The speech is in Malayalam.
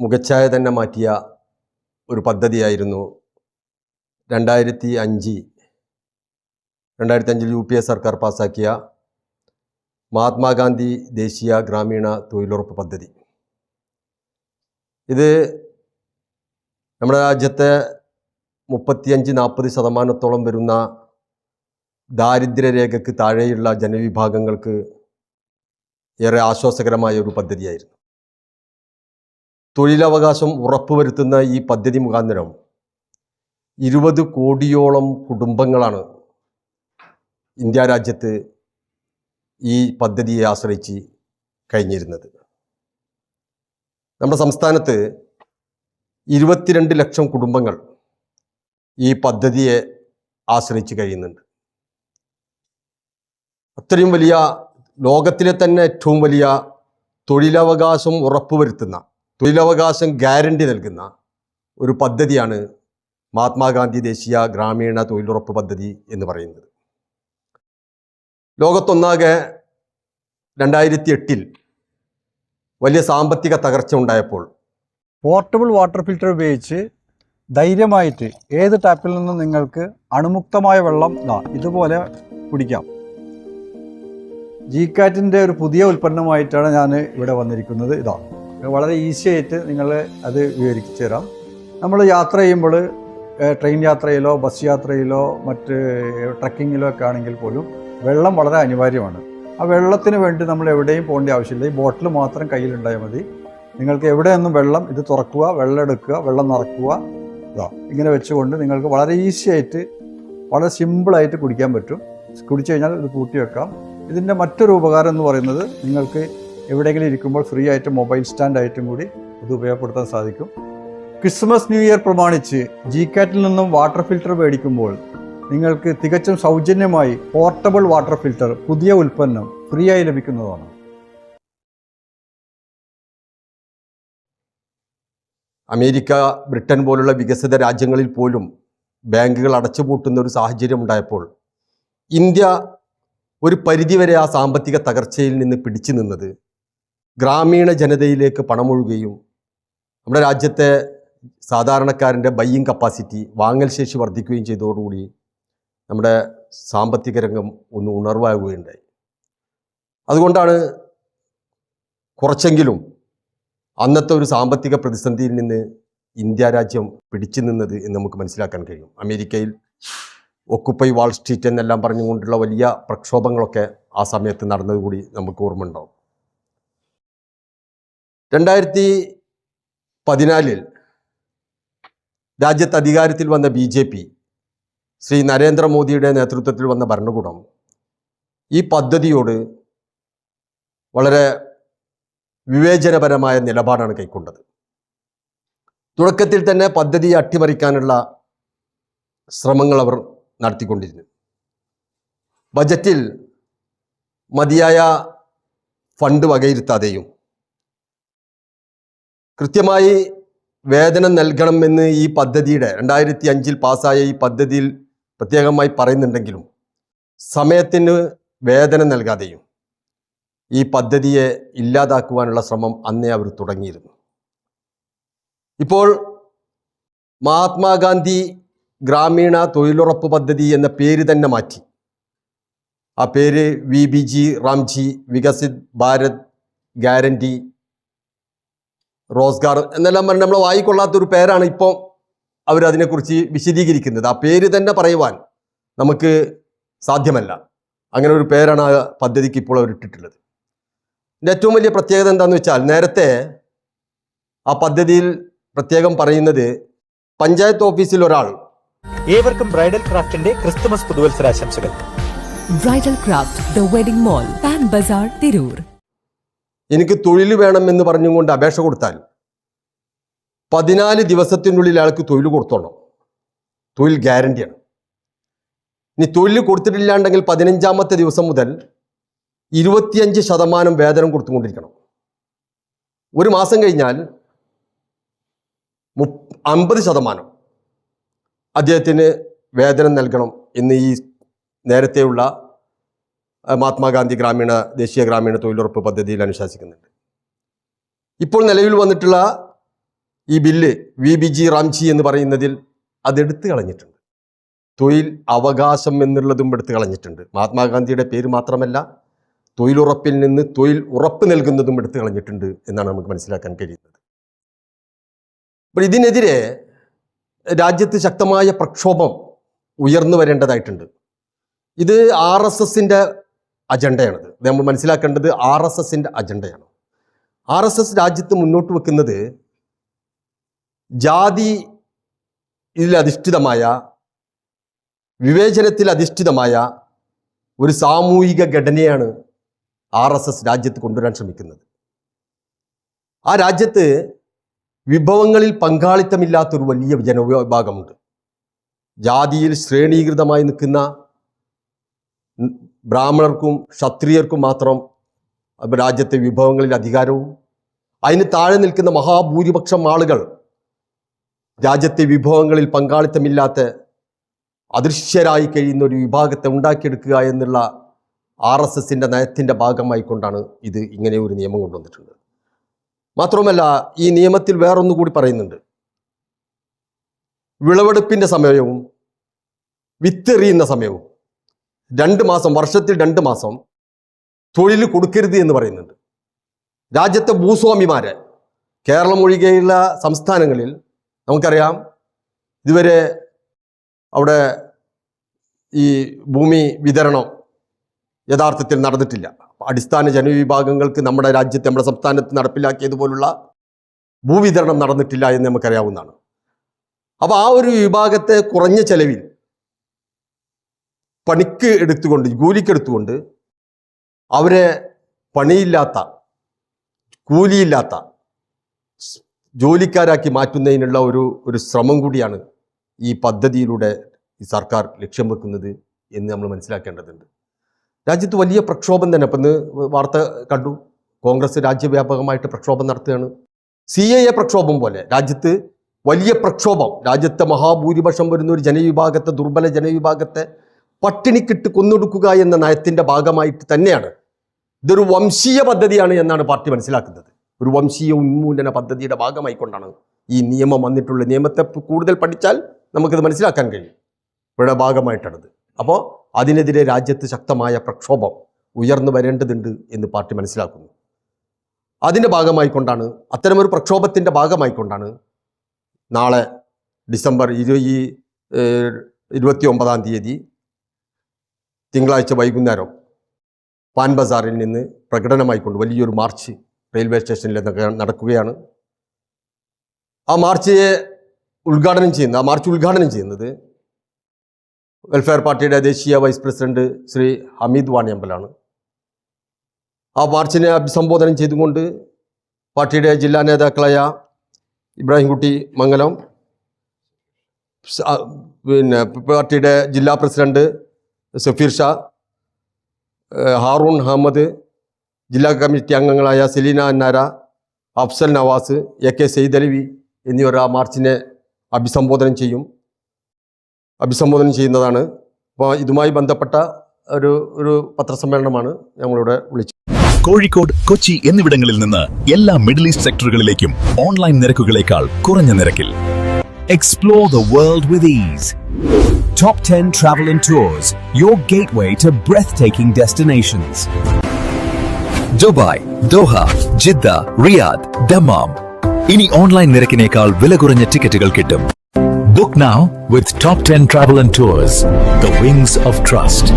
മുഖച്ഛായ തന്നെ മാറ്റിയ ഒരു പദ്ധതിയായിരുന്നു രണ്ടായിരത്തി അഞ്ച് രണ്ടായിരത്തി അഞ്ചിൽ യു പി എ സർക്കാർ പാസാക്കിയ മഹാത്മാഗാന്ധി ദേശീയ ഗ്രാമീണ തൊഴിലുറപ്പ് പദ്ധതി. ഇത് നമ്മുടെ രാജ്യത്തെ മുപ്പത്തിയഞ്ച് നാൽപ്പത് ശതമാനത്തോളം വരുന്ന ദാരിദ്ര്യരേഖയ്ക്ക് താഴെയുള്ള ജനവിഭാഗങ്ങൾക്ക് ഏറെ ആശ്വാസകരമായ ഒരു പദ്ധതിയായിരുന്നു. തൊഴിലവകാശം ഉറപ്പുവരുത്തുന്ന ഈ പദ്ധതി മുഖാന്തരം ഇരുപത് കോടിയോളം കുടുംബങ്ങളാണ് ഇന്ത്യ രാജ്യത്ത് ഈ പദ്ധതിയെ ആശ്രയിച്ച് കഴിഞ്ഞിരുന്നത്. നമ്മുടെ സംസ്ഥാനത്ത് ഇരുപത്തിരണ്ട് ലക്ഷം കുടുംബങ്ങൾ ഈ പദ്ധതിയെ ആശ്രയിച്ച് കഴിയുന്നുണ്ട്. അത്രയും വലിയ ലോകത്തിലെ തന്നെ ഏറ്റവും വലിയ തൊഴിലവകാശം ഉറപ്പുവരുത്തുന്ന തൊഴിലവകാശം ഗ്യാരണ്ടി നൽകുന്ന ഒരു പദ്ധതിയാണ് മഹാത്മാഗാന്ധി ദേശീയ ഗ്രാമീണ തൊഴിലുറപ്പ് പദ്ധതി എന്ന് പറയുന്നത്. ലോകത്തൊന്നാകെ രണ്ടായിരത്തി എട്ടിൽ വലിയ സാമ്പത്തിക തകർച്ച ഉണ്ടായപ്പോൾ പോർട്ടബിൾ വാട്ടർ ഫിൽറ്റർ ഉപയോഗിച്ച് ധൈര്യമായിട്ട് ഏത് ടാപ്പിൽ നിന്നും നിങ്ങൾക്ക് അണുമുക്തമായ വെള്ളം ഇതാ ഇതുപോലെ കുടിക്കാം. ജി കാറ്റിന്റെ ഒരു പുതിയ ഉൽപ്പന്നമായിട്ടാണ് ഞാൻ ഇവിടെ വന്നിരിക്കുന്നത്. ഇതാ. വളരെ ഈസി ആയിട്ട് നിങ്ങൾ അത് വിവരിച്ചു തരാം. നമ്മൾ യാത്ര ചെയ്യുമ്പോൾ ട്രെയിൻ യാത്രയിലോ ബസ് യാത്രയിലോ മറ്റ് ട്രക്കിങ്ങിലോ ഒക്കെ ആണെങ്കിൽ പോലും വെള്ളം വളരെ അനിവാര്യമാണ്. ആ വെള്ളത്തിന് വേണ്ടി നമ്മൾ എവിടെയും പോകേണ്ട ആവശ്യമില്ല. ഈ ബോട്ടിൽ മാത്രം കയ്യിലുണ്ടായാൽ മതി. നിങ്ങൾക്ക് എവിടെയൊന്നും വെള്ളം ഇത് തുറക്കുക വെള്ളം എടുക്കുക വെള്ളം നിറക്കുക ഇതാ ഇങ്ങനെ വെച്ചുകൊണ്ട് നിങ്ങൾക്ക് വളരെ ഈസി ആയിട്ട് വളരെ സിമ്പിളായിട്ട് കുടിക്കാൻ പറ്റും. കുടിച്ചു കഴിഞ്ഞാൽ ഇത് കൂട്ടി വെക്കാം. ഇതിന്റെ മറ്റൊരു ഉപകാരം എന്ന് പറയുന്നത് നിങ്ങൾക്ക് എവിടെയെങ്കിലും ഇരിക്കുമ്പോൾ ഫ്രീ ആയിട്ട് മൊബൈൽ സ്റ്റാൻഡ് ആയിട്ടും കൂടി ഇത് ഉപയോഗപ്പെടുത്താൻ സാധിക്കും. ക്രിസ്മസ് ന്യൂ ഇയർ പ്രമാണിച്ച് ജി കാറ്റിൽ നിന്നും വാട്ടർ ഫിൽറ്റർ മേടിക്കുമ്പോൾ നിങ്ങൾക്ക് തികച്ചും സൗജന്യമായി പോർട്ടബിൾ വാട്ടർ ഫിൽറ്റർ പുതിയ ഉൽപ്പന്നം ഫ്രീ ആയി ലഭിക്കുന്നതാണ്. അമേരിക്ക ബ്രിട്ടൻ പോലുള്ള വികസിത രാജ്യങ്ങളിൽ പോലും ബാങ്കുകൾ അടച്ചുപൂട്ടുന്ന ഒരു സാഹചര്യം ഉണ്ടായപ്പോൾ ഇന്ത്യ ഒരു പരിധിവരെ ആ സാമ്പത്തിക തകർച്ചയിൽ നിന്ന് പിടിച്ചു നിന്നത് ഗ്രാമീണ ജനതയിലേക്ക് പണമൊഴുകുകയും നമ്മുടെ രാജ്യത്തെ സാധാരണക്കാരന്റെ ബയ്യിങ് കപ്പാസിറ്റി വാങ്ങൽ ശേഷി വർദ്ധിക്കുകയും ചെയ്തതോടുകൂടി നമ്മുടെ സാമ്പത്തിക രംഗം ഒന്ന് ഉണർവാകുകയുണ്ടായി. അതുകൊണ്ടാണ് കുറച്ചെങ്കിലും അന്നത്തെ ഒരു സാമ്പത്തിക പ്രതിസന്ധിയിൽ നിന്ന് ഇന്ത്യ രാജ്യം പിടിച്ചു നിന്നത് എന്ന് നമുക്ക് മനസ്സിലാക്കാൻ കഴിയും. അമേരിക്കയിൽ ഒക്കുപ്പൈ വാൾ സ്ട്രീറ്റ് എന്നെല്ലാം പറഞ്ഞുകൊണ്ടുള്ള വലിയ പ്രക്ഷോഭങ്ങളൊക്കെ ആ സമയത്ത് നടന്നതുകൂടി നമുക്ക് ഓർമ്മ ഉണ്ടാവും രണ്ടായിരത്തി പതിനാലിൽ രാജ്യത്ത് അധികാരത്തിൽ വന്ന ബി ജെ പി ശ്രീ നരേന്ദ്രമോദിയുടെ നേതൃത്വത്തിൽ വന്ന ഭരണകൂടം ഈ പദ്ധതിയോട് വളരെ വിവേചനപരമായ നിലപാടാണ് കൈക്കൊണ്ടത്. തുടക്കത്തിൽ തന്നെ പദ്ധതി അട്ടിമറിക്കാനുള്ള ശ്രമങ്ങൾ അവർ നടത്തിക്കൊണ്ടിരുന്നു. ബജറ്റിൽ മതിയായ ഫണ്ട് വകയിരുത്താതെയും കൃത്യമായി വേതനം നൽകണമെന്ന് ഈ പദ്ധതിയുടെ രണ്ടായിരത്തി അഞ്ചിൽ പാസ്സായ ഈ പദ്ധതിയിൽ പ്രത്യേകമായി പറയുന്നുണ്ടെങ്കിലും സമയത്തിന് വേതനം നൽകാതെയും ഈ പദ്ധതിയെ ഇല്ലാതാക്കുവാനുള്ള ശ്രമം അന്നേ അവർ തുടങ്ങിയിരുന്നു. ഇപ്പോൾ മഹാത്മാഗാന്ധി ഗ്രാമീണ തൊഴിലുറപ്പ് പദ്ധതി എന്ന പേര് തന്നെ മാറ്റി. ആ പേര് V B G Ramji Viksit Bharat guarantee Rozgar എന്നെല്ലാം പറഞ്ഞ് നമ്മൾ വായിക്കൊള്ളാത്തൊരു പേരാണ് ഇപ്പോൾ അവരതിനെക്കുറിച്ച് വിശദീകരിക്കുന്നത്. ആ പേര് തന്നെ പറയുവാൻ നമുക്ക് സാധ്യമല്ല. അങ്ങനെ ഒരു പേരാണ് ആ പദ്ധതിക്ക് ഇപ്പോൾ അവർ ഇട്ടിട്ടുള്ളത്. ഇതിന്റെ ഏറ്റവും വലിയ പ്രത്യേകത എന്താണെന്ന് വെച്ചാൽ നേരത്തെ ആ പദ്ധതിയിൽ പ്രത്യേകം പറയുന്നത് പഞ്ചായത്ത് ഓഫീസിൽ ഒരാൾ ഏവർക്കും ബ്രൈഡൽ ക്രാഫ്റ്റിന്റെ Christmas പുതുവത്സരാശംസകൾ. Bridal Craft the Wedding Mall Pan Bazaar Tirur. എനിക്ക് തൊഴിൽ വേണമെന്ന് പറഞ്ഞുകൊണ്ട് അപേക്ഷ കൊടുത്താൽ പതിനാല് ദിവസത്തിനുള്ളിൽ അയാൾക്ക് തൊഴിൽ കൊടുത്തോണം. തൊഴിൽ ഗ്യാരണ്ടിയാണ് ഇനി തൊഴിൽ കൊടുത്തിട്ടില്ലാണ്ടെങ്കിൽ പതിനഞ്ചാമത്തെ ദിവസം മുതൽ ഇരുപത്തിയഞ്ച് ശതമാനം വേതനം കൊടുത്തുകൊണ്ടിരിക്കണം. ഒരു മാസം കഴിഞ്ഞാൽ മുപ്പ അമ്പത് ശതമാനം അദ്ദേഹത്തിന് വേതനം നൽകണം എന്ന് ഈ നേരത്തെയുള്ള മഹാത്മാഗാന്ധി ഗ്രാമീണ ദേശീയ ഗ്രാമീണ തൊഴിലുറപ്പ് പദ്ധതിയിൽ അനുശാസിക്കുന്നുണ്ട്. ഇപ്പോൾ നിലവിൽ വന്നിട്ടുള്ള ഈ bill V. B. G. Ramji എന്ന് പറയുന്നതിൽ അതെടുത്ത് കളഞ്ഞിട്ടുണ്ട്. തൊഴിൽ അവകാശം എന്നുള്ളതും എടുത്തു കളഞ്ഞിട്ടുണ്ട്. മഹാത്മാഗാന്ധിയുടെ പേര് മാത്രമല്ല തൊഴിലുറപ്പിൽ നിന്ന് തൊഴിൽ ഉറപ്പ് നൽകുന്നതും എടുത്തു കളഞ്ഞിട്ടുണ്ട് എന്നാണ് നമുക്ക് മനസ്സിലാക്കാൻ കഴിയുന്നത്. അപ്പോൾ ഇതിനെതിരെ രാജ്യത്ത് ശക്തമായ പ്രക്ഷോഭം ഉയർന്നു വരേണ്ടതായിട്ടുണ്ട്. ഇത് ആർ എസ് എസിന്റെ അജണ്ടയാണിത്. ഇത് നമ്മൾ മനസ്സിലാക്കേണ്ടത് ആർ എസ് എസിന്റെ അജണ്ടയാണ്. ആർ എസ് എസ് രാജ്യത്ത് മുന്നോട്ട് വെക്കുന്നത് ജാതി ഇതിലധിഷ്ഠിതമായ വിവേചനത്തിൽ അധിഷ്ഠിതമായ ഒരു സാമൂഹിക ഘടനയാണ് ആർ എസ് എസ് രാജ്യത്ത് കൊണ്ടുവരാൻ ശ്രമിക്കുന്നത്. ആ രാജ്യത്ത് വിഭവങ്ങളിൽ പങ്കാളിത്തമില്ലാത്തൊരു വലിയ ജനവിഭാഗമുണ്ട്. ജാതിയിൽ ശ്രേണീകൃതമായി നിൽക്കുന്ന ബ്രാഹ്മണർക്കും ക്ഷത്രിയർക്കും മാത്രം രാജ്യത്തെ വിഭവങ്ങളിൽ അധികാരവും. അതിന് താഴെ നിൽക്കുന്ന മഹാഭൂരിപക്ഷം ആളുകൾ രാജ്യത്തെ വിഭവങ്ങളിൽ പങ്കാളിത്തമില്ലാത്ത അദൃശ്യരായി കഴിയുന്ന ഒരു വിഭാഗത്തെ ഉണ്ടാക്കിയെടുക്കുക എന്നുള്ള ആർ എസ് എസിന്റെ നയത്തിന്റെ ഭാഗമായിക്കൊണ്ടാണ് ഇത് ഇങ്ങനെ ഒരു നിയമം കൊണ്ടുവന്നിട്ടുള്ളത്. മാത്രവുമല്ല ഈ നിയമത്തിൽ വേറൊന്നുകൂടി പറയുന്നുണ്ട്. വിളവെടുപ്പിന്റെ സമയവും വിത്തെറിയുന്ന സമയവും. രണ്ട് മാസം വർഷത്തിൽ രണ്ട് മാസം തൊഴിൽ കൊടുക്കരുത് എന്ന് പറയുന്നുണ്ട്. രാജ്യത്തെ ഭൂസ്വാമിമാരെ കേരളം ഒഴികെയുള്ള സംസ്ഥാനങ്ങളിൽ നമുക്കറിയാം ഇതുവരെ അവിടെ ഈ ഭൂമി വിതരണം യഥാർത്ഥത്തിൽ നടന്നിട്ടില്ല. അടിസ്ഥാന ജനവിഭാഗങ്ങൾക്ക് നമ്മുടെ രാജ്യത്ത് നമ്മുടെ സംസ്ഥാനത്ത് നടപ്പിലാക്കിയതുപോലുള്ള ഭൂവിതരണം നടന്നിട്ടില്ല എന്ന് നമുക്കറിയാവുന്നതാണ്. അപ്പോൾ ആ ഒരു വിഭാഗത്തെ കുറഞ്ഞ ചെലവിൽ പണിക്ക് എടുത്തുകൊണ്ട് കൂലിക്കെടുത്തുകൊണ്ട് അവരെ പണിയില്ലാത്ത കൂലിയില്ലാത്ത ജോലിക്കാരാക്കി മാറ്റുന്നതിനുള്ള ഒരു ഒരു ശ്രമം കൂടിയാണ് ഈ പദ്ധതിയിലൂടെ ഈ സർക്കാർ ലക്ഷ്യം വെക്കുന്നത് എന്ന് നമ്മൾ മനസ്സിലാക്കേണ്ടതുണ്ട്. രാജ്യത്ത് വലിയ പ്രക്ഷോഭം തന്നെ. ഇപ്പം വാർത്ത കണ്ടു. കോൺഗ്രസ് രാജ്യവ്യാപകമായിട്ട് പ്രക്ഷോഭം നടത്തുകയാണ്. സി എ എ പ്രക്ഷോഭം പോലെ രാജ്യത്ത് വലിയ പ്രക്ഷോഭം. രാജ്യത്തെ മഹാഭൂരിപക്ഷം വരുന്ന ഒരു ജനവിഭാഗത്തെ ദുർബല ജനവിഭാഗത്തെ പട്ടിണിക്കിട്ട് കൊന്നൊടുക്കുക എന്ന നയത്തിന്റെ ഭാഗമായിട്ട് തന്നെയാണ്. ഇതൊരു വംശീയ പദ്ധതിയാണ് എന്നാണ് പാർട്ടി മനസ്സിലാക്കുന്നത്. ഒരു വംശീയ ഉന്മൂലന പദ്ധതിയുടെ ഭാഗമായിക്കൊണ്ടാണ് ഈ നിയമം വന്നിട്ടുള്ള നിയമത്തെ കൂടുതൽ പഠിച്ചാൽ നമുക്കിത് മനസ്സിലാക്കാൻ കഴിയും. ഇവിടെ ഭാഗമായിട്ടാണത്. അപ്പോൾ അതിനെതിരെ രാജ്യത്ത് ശക്തമായ പ്രക്ഷോഭം ഉയർന്നു വരേണ്ടതുണ്ട് എന്ന് പാർട്ടി മനസ്സിലാക്കുന്നു. അതിന്റെ ഭാഗമായിക്കൊണ്ടാണ് അത്തരമൊരു പ്രക്ഷോഭത്തിന്റെ ഭാഗമായിക്കൊണ്ടാണ് നാളെ ഡിസംബർ ഇരു ഇരുപത്തി ഒമ്പതാം തീയതി തിങ്കളാഴ്ച വൈകുന്നേരം പാൻ ബസാറിൽ നിന്ന് പ്രകടനമായിക്കൊണ്ട് വലിയൊരു മാർച്ച് റെയിൽവേ സ്റ്റേഷനിൽ നടക്കുകയാണ്. ആ മാർച്ചയെ ഉദ്ഘാടനം ചെയ്യുന്ന ആ മാർച്ച് ഉദ്ഘാടനം ചെയ്യുന്നത് വെൽഫെയർ പാർട്ടിയുടെ ദേശീയ വൈസ് പ്രസിഡന്റ് ശ്രീ ഹമീദ് വാണിയമ്പലാണ്. ആ മാർച്ചിനെ അഭിസംബോധന ചെയ്തുകൊണ്ട് പാർട്ടിയുടെ ജില്ലാ നേതാക്കളായ ഇബ്രാഹിംകുട്ടി മംഗലം പിന്നെ പാർട്ടിയുടെ ജില്ലാ പ്രസിഡന്റ് സഫീർ ഷാ ഹാറൂൺ അഹമ്മദ് ജില്ലാ കമ്മിറ്റി അംഗങ്ങളായ സെലീന അന്നാര അഫ്സൽ നവാസ് എ കെ സെയ്ദലവി എന്നിവർ ആ മാർച്ചിനെ അഭിസംബോധന ചെയ്യും. അഭിസംബോധന ചെയ്യുന്നതാണ്. അപ്പോൾ ഇതുമായി ബന്ധപ്പെട്ട ഒരു ഒരു പത്രസമ്മേളനമാണ് ഞങ്ങളിവിടെ വിളിച്ചത്. കോഴിക്കോട് കൊച്ചി എന്നിവിടങ്ങളിൽ നിന്ന് എല്ലാ മിഡിൽ ഈസ്റ്റ് സെക്ടറുകളിലേക്കും ഓൺലൈൻ നിരക്കുകളേക്കാൾ കുറഞ്ഞ നിരക്കിൽ Explore the world with ease Top 10 Travel and Tours, your gateway to breathtaking destinations. Dubai Doha Jeddah Riyadh Dammam ഇനി ഓൺലൈൻ നിരക്കിനേക്കാൾ വില കുറഞ്ഞ ടിക്കറ്റുകൾ കിട്ടും book now with top ten travel and tours the wings of trust